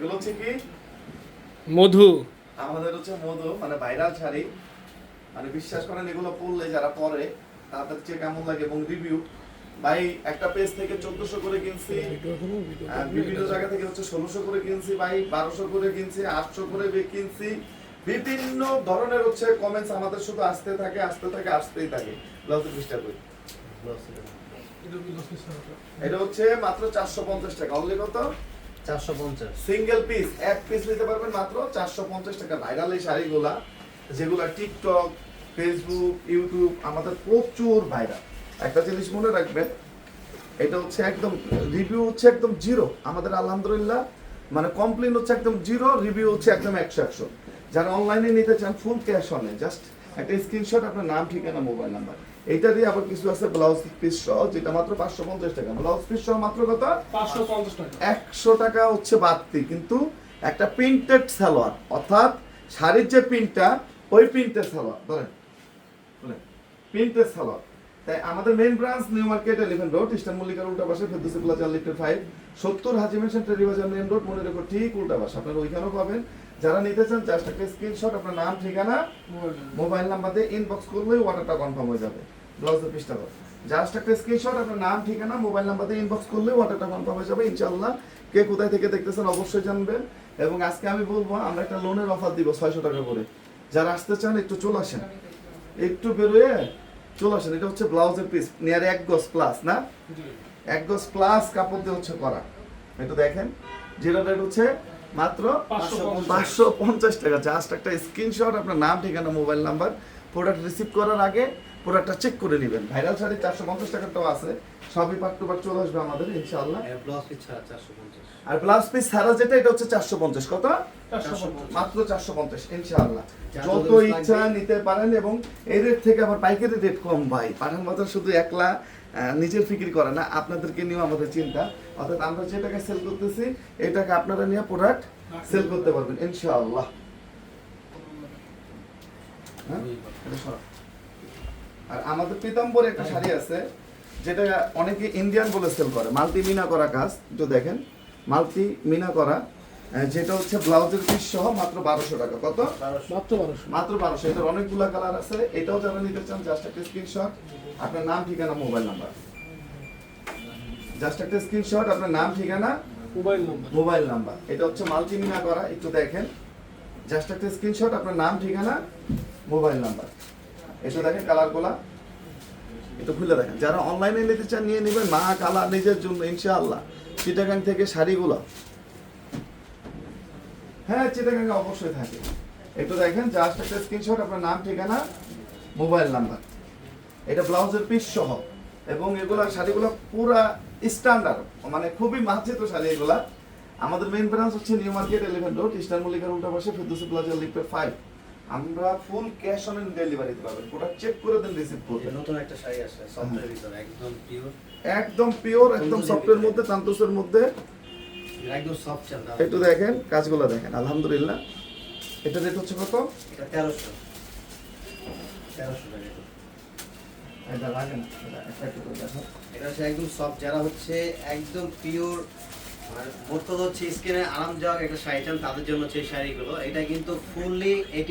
এগুলো হচ্ছে কি? মধু। আমাদের হচ্ছে মধু মানে ভাইরাল শাড়ি। মানে বিশ্বাস করেন এগুলো পরলে যারা পরে তাদের চেয়ে কেমন লাগে এবং রিভিউ ভাই একটা পেজ থেকে চোদ্দশো করে কিনছি। বিভিন্ন জায়গা থেকে হচ্ছে ষোলোশো করে কিনছি ভাই বারোশো করে কিনছি আটশো করে কিনছি। বিভিন্ন ধরনের হচ্ছে কমেন্টস আমাদের শুধু আসতে থাকে আসতে থাকে আসতেই থাকে। ব্লাউজের পিসটা কই? এটা হচ্ছে মাত্র চারশো পঞ্চাশ টাকা। অনলি কত? চারশো পঞ্চাশ। সিঙ্গেল পিস এক পিস নিতে পারবেন মাত্র চারশো পঞ্চাশ টাকা। ভাইরাল এই শাড়িগুলা, যেগুলা টিকটক ফেসবুক ইউটিউব আমাদের প্রচুর ভাইরাল একটা জিনিস মনে রাখবেন, এটা হচ্ছে একদম রিভিউ হচ্ছে একদম জিরো আমাদের আলহামদুলিল্লাহ মানে কমপ্লেন হচ্ছে একদম জিরো রিভিউ হচ্ছে একদম একশো একশো। যারা অনলাইনে নিতে চান ফুল ক্যাশ অনে জাস্ট একটা স্ক্রিনশট আপনার নাম ঠিকানা মোবাইল নাম্বার এইটা দিয়ে আবার কিছু আছে ব্লাউজ পিস সহ যেটা মাত্র পাঁচশো পঞ্চাশ টাকা। ব্লাউজ পিস সহ মাত্র কত? পাঁচশো পঞ্চাশ টাকা। একশো টাকা হচ্ছে বাড়তি কিন্তু একটা প্রিন্টেড সালোয়ার অর্থাৎ শাড়ির যে প্রিন্টটা ওই প্রিন্টের সালোয়ার। ধরেন প্রিন্টের সালোয়ার। তাই আমাদের main branch new market eleven road eastern মল্লিকার উল্টা পাশে ফেরদৌসি প্লাজা লিফটেড ফাইভ সত্তর Haji mansion Terribazar main road মনে রেখো ঠিক উল্টা পাশে। আপনারা ওইখানেও পাবেন। যারা নিতে চান জাস্ট একটা স্ক্রিনশট আপনার নাম ঠিকানা মোবাইল নাম্বার দিয়ে ইনবক্স করলেই অর্ডারটা কনফার্ম হয়ে যাবে। ব্লাউজের পিসটা জাস্ট একটা স্ক্রিনশট আপনার নাম ঠিকানা মোবাইল নাম্বার দিয়ে ইনবক্স করলেই অর্ডারটা কনফার্ম হয়ে যাবে ইনশাআল্লাহ। কে কোথায় থেকে দেখতেছেন অবশ্যই জানবেন। এবং আজকে আমি বলব আমরা একটা লোনের অফার দিব ছয়শো টাকা করে। যারা আসতে চান একটু চলে আসেন। একটু বেরোয় চলে আসেন। এটা হচ্ছে ব্লাউজের পিস নিয়ার এক গজ প্লাস না? এক গজ প্লাস কাপড় দিয়ে হচ্ছে করা। এটা দেখেন। যেটা রেট হচ্ছে মাত্র পাঁচশো পঞ্চাশ। পাঁচশো পঞ্চাশ টাকা জাস্ট একটা স্ক্রিনশট আপনার নাম ঠিকানা মোবাইল নাম্বার প্রোডাক্ট রিসিভ করার আগে প্রোডাক্টটা চেক করে নেবেন। ভাইরাল শাড়ি চারশো পঞ্চাশ টাকাটাও আছে। সবই পাট টু পাট চলে আসবে আমাদের ইনশাআল্লাহ। পঞ্চাশ। আর ব্লাউজ পিস ছাড়া যেটা এটা হচ্ছে চারশো পঞ্চাশ। কত? মাত্র চারশো পঞ্চাশ ইনশাআল্লাহ। যত যত ইচ্ছা নিতে পারেন এবং এই রেট থেকে আবার পাইকারি রেট কম ভাই। পাঠান বাজার শুধু একলা নিজের ফিকির করে না আপনাদেরকে নিয়েও আমাদের চিন্তা। অর্থাৎ আমরা যে টাকা সেল করতেছি এই টাকা আপনারা নিয়ে প্রোডাক্ট সেল করতে পারবেন ইনশাআল্লাহ। হ্যাঁ? আর আমাদের পীতাম্বর একটা শাড়ি আছে যেটা অনেকে ইন্ডিয়ান বলে সেল করে। মাল্টি মিনা করা কাজ একটু দেখেন। মাল্টি মিনা করা যেটা হচ্ছে ব্লাউজের পিস সহ মাত্র বারোশো টাকা। কত? মাত্র বারোশো। মাত্র বারোশো। এটার অনেকগুলো কালার আছে। এটাও যারা নিতে চান জাস্ট একটা স্ক্রিনশট আপনার নাম ঠিকানা মোবাইল নাম্বার জাস্ট একটা স্ক্রিনশট আপনার নাম ঠিকানা মোবাইল নম্বর মোবাইল নাম্বার এটা হচ্ছে মাল্টি মিনা করা একটু দেখেন। জাস্ট একটা স্ক্রিনশট আপনার নাম ঠিকানা মোবাইল নাম্বার এটা দেখেন কালারগুলা। একটু খুলে দেখেন। যারা অনলাইনে নিতে চান, নিয়ে নেবেন। মা কালার নিজের জন্য, ইনশাআল্লাহ। চিটাগাং থেকে শাড়িগুলো। হ্যাঁ চিটাগাং অবশ্যই থাকে। একটু দেখেন জাস্ট একটা স্ক্রিনশট আপনার নাম, ঠিকানা মোবাইল নাম্বার এটা ব্লাউজের পিস সহ। এবং এগুলা শাড়িগুলো পুরা স্ট্যান্ডার্ড মানে খুবই মার্জিত শাড়ি এগুলা। আমাদের মেইন ব্রাঞ্চ হচ্ছে new market eleven road eastern মল্লিকার উল্টা পাশে ফেরদৌসি প্লাজা লিফটেড ফাইভ আমরা ফুল ক্যাশ অন ডেলিভারি দিতে পারবেন। প্রোডাক্ট চেক করে দেন রিসিভ করবেন নতুন একটা শাড়ি আসছে সফটের ভিতরে একদম পিওর একদম পিওর একদম সফটের মধ্যে তান্তসের মধ্যে। একদম সফট চাল একটু দেখেন কাজগুলো দেখেন আলহামদুলিল্লাহ। এটা রেট হচ্ছে কত? এটা তেরোশো। তেরোশো টাকা এটা। লাগে না এটা একটা দেখো। এটা একদম সফট যারা হচ্ছে একদম পিওর মোট কথা হচ্ছে স্কিনে আরামদায়ক একটা শাড়ি চান তাদের জন্য হচ্ছে শাড়িগুলো। এটা কিন্তু ফুললি